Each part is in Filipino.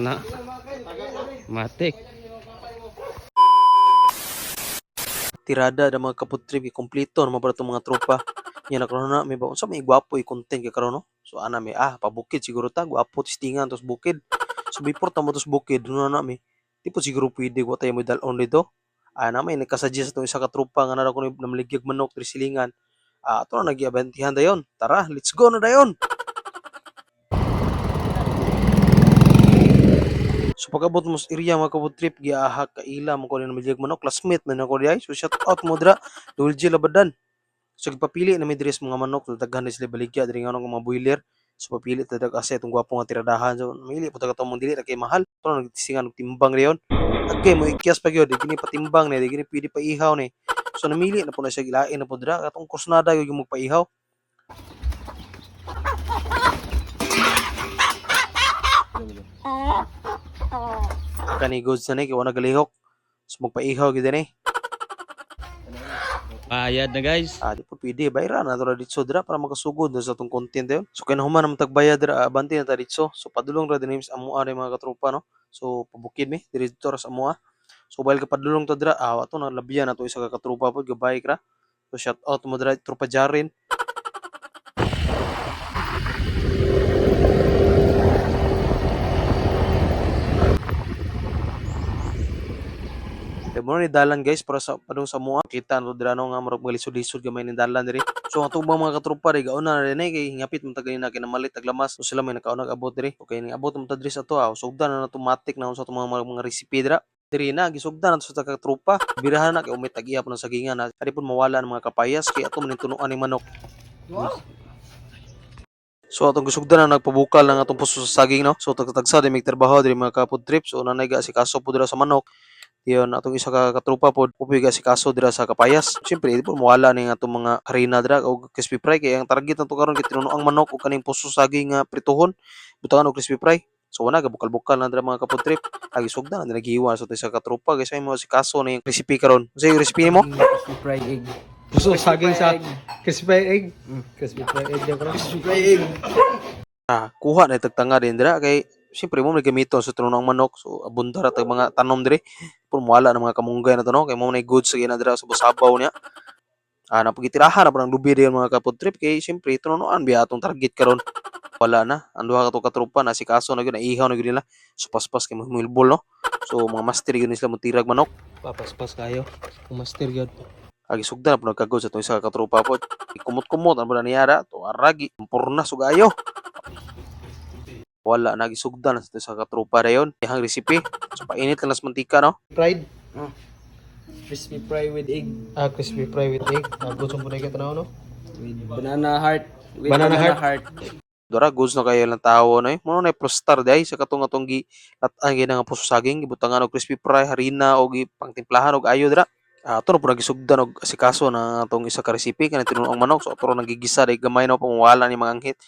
Na. Matik. tirada ng mga kaputrip kompleto naman para mga tropa. Nya na karon na may ba unsa may gwapo i content kay karon so ana may ah pabukid siguro ta. Gwapo tistingan tos bukid. So before ta mo tos bukid. No na mi di siguro pwede wa tayo mo dalon dito ana may nagkasuggest itong isa ka tropa nga na ko namaligyag manok tri silingan. Ah ato na nagyabentihan dayon. Tara let's go na dayon So pagabot mo sa area mga kabut trip giaha ka ila mo ko ni namilyag manok classmate man ako diay. So shout out mo dra Dul G Labadan. So gipapili na sa mga manok so daghan sila baligya diri nga mga boiler. So papili ta dag asa itong gwapo nga tiradahan. So mili po ta katong dili kay mahal. To nagtisingan og timbang riyon. Okay mo ikyas pa gyud gini patimbang ni gini pwede pa ihaw ni so namili na po na siya gilain na po dra katong kusnada gyud yung magpaihaw kani goods na ni kay wala galihok so magpaihaw gyud ni Bayad na guys. Ah, di po pwede. Bayra na ito dito dira para makasugod na sa itong content yun. So, kaya naman naman tagbayad dira, abanti na ta dito. So, padulong ra din sa amua rin mga katropa, no? So, pabukid mi, dito ra sa amua. So, while kapadulong ta dira, ah, ato na labiyan na to isa ka katropa po, gabay ra. So, shout out mo dira, tropa Jarin. Kaya mo ni dalan guys para sa padung sa mua kita no dira nga marag malisod-lisod gamay ni dalan diri. So atong bang mga katropa ri gauna na rin eh, kay ngapit man tagay na kinamalit taglamas. So sila may nakauna abot diri. Okay ni abot mo ta diri sa to ah. Sugdan na automatic na sa mga mga, recipe dira. Diri na gisugdan na to sa katropa. Birahan na kay umit tagiya po ng sagingan na. Kadi pun mawala ng mga kapayas kay ato man tunuan ni manok. So atong gisugdan na nagpabukal ng atong puso sa saging no. So tagtagsa di mig trabaho diri mga kapod trip. So nanay ga si kaso dira sa manok. Yun, atong isa ka katrupa po, pupiga si kaso dira sa kapayas. Siyempre, di po mawala ni atong mga harina dira o crispy fry. Kaya ang target na to karon kay tinuno ang manok o kaning puso saging nga prituhon. Butangan og crispy fry. So wala gabukal-bukal na dira mga kapod trip. Agi sugda na naghiwa sa so, sa katrupa kay sa mo si kaso na yung recipe karon. Sa yung recipe mo? Crispy fried egg. Puso saging sa crispy fried egg. Crispy fried egg ko. Crispy fried egg. Ah, kuha na tagtanga din dira kay siyempre mo nagamiton sa tinuno ang manok. So abundar at mga tanom diri. Puro mawala ng mga kamunggay na to no kay mo na goods sa ginadira sa busabaw niya. Ah, napagitirahan na po ng lubi din mga kapod trip kay siyempre tinunoan biya atong target karon. Wala na. Ang duha ka to katrupa na si kaso na gyud ihaw na gyud nila. So paspas kay mahimulbol no. So mga master gyud sila mo tirag manok. Papaspas kayo. Kumaster gyud. Agi sugdan po nagkagod sa itong isa ka katrupa po. Kumot-kumot ano ba na niyara? To aragi. Purna sugayo. Wala nagisugdan sa itong isa ka katrupa rayon. Ihang recipe. So painit lang nas mantika no. Fried. Crispy fried with egg. Ah, crispy fried with egg. Gusto mo na tanaw, no? With banana heart. With Banana heart. Dora goods na kayo lang tao na eh. Muna na prostar di ay sa katong atong gi latan gyud nga puso saging gibutangan og crispy fry harina o gi pangtimplahan og ayo dira. Ah, ato na po nagisugdan og asikaso na atong isa ka recipe kanang tinuong manok. So ato ra nagigisa dai gamay na pamawala ni mga anghit.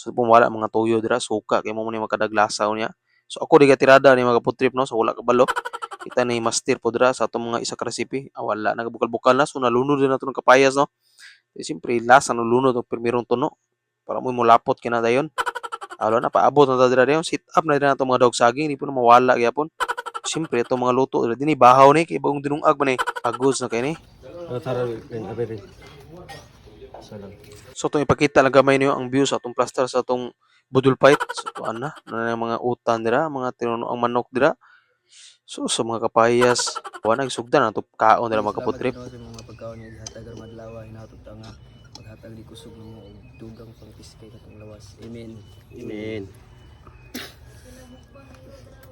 So pamawala mga tuyo dira suka kay mo ni makadaglasaw niya. So ako di tirada ni mga putrip no so wala ka balo. Kita ni master po dira sa atong mga isa ka recipe. Ah, wala nagabukal-bukal na so nalunod din nato ng kapayas no. Eh, siyempre lasa no lunod og primerong tuno para mo mulapot kina dayon. Alo na paabot na dira dayon. Sit up na dira nato mga dog saging di po na mawala gyapon. Siyempre itong mga luto dira dinhi bahaw ni kay bagong dinungag man ni. Agos na kay ni. Ano tara rin. Salam. So itong ipakita lang gamay niyo ang view sa atong plaster sa atong budol fight. So ito ana na mga utan dira, mga tinuno ang manok dira. So sa mga kapayas, wala nagsugdan na to kaon dira mga kaputrip. Sa mga pagkaon niya gihatag aron madlawa hinatot ta nga maghatag di kusog mo dugang pang piskay katong lawas. Amen. Amen.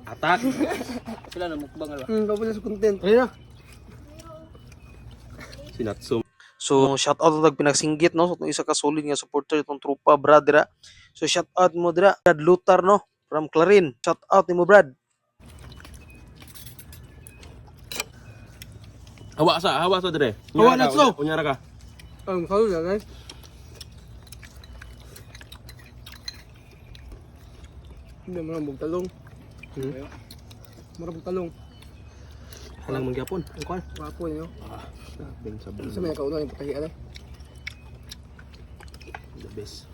Atak. Sila na mukbang ala. Hmm, babala sa content. Ayun na. Sinatsum. So shout out tag pinagsinggit no sa itong isa ka solid nga supporter itong trupa Brad dira. So shout out mo dira Brad Lutar no from Clarin. Shout out nimo Brad. Hawa sa, hawa sa dire. Hawa na to. Unyara ka. Ang kayo na, guys. Hindi mo lang talong. Hmm? Marabog talong. Halang mangyapon. Ang kwan. Wapo siya. Then sa bulo. Sa may kauno, yung patahi ano? Eh. The best.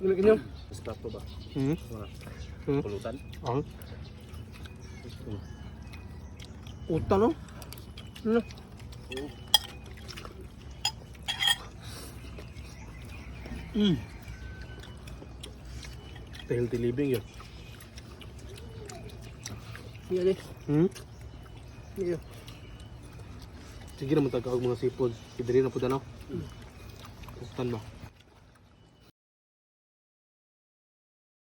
Ano Lumik niyo? Stop pa ba? Mm -hmm. Mga mm pulutan? Oo. Uh. Uta no? Ano? Mm. Healthy living yun. Yeah di. Hmm? Iya. Sige naman tagawag mga seafood. Idiri na po danaw. Pustan ba?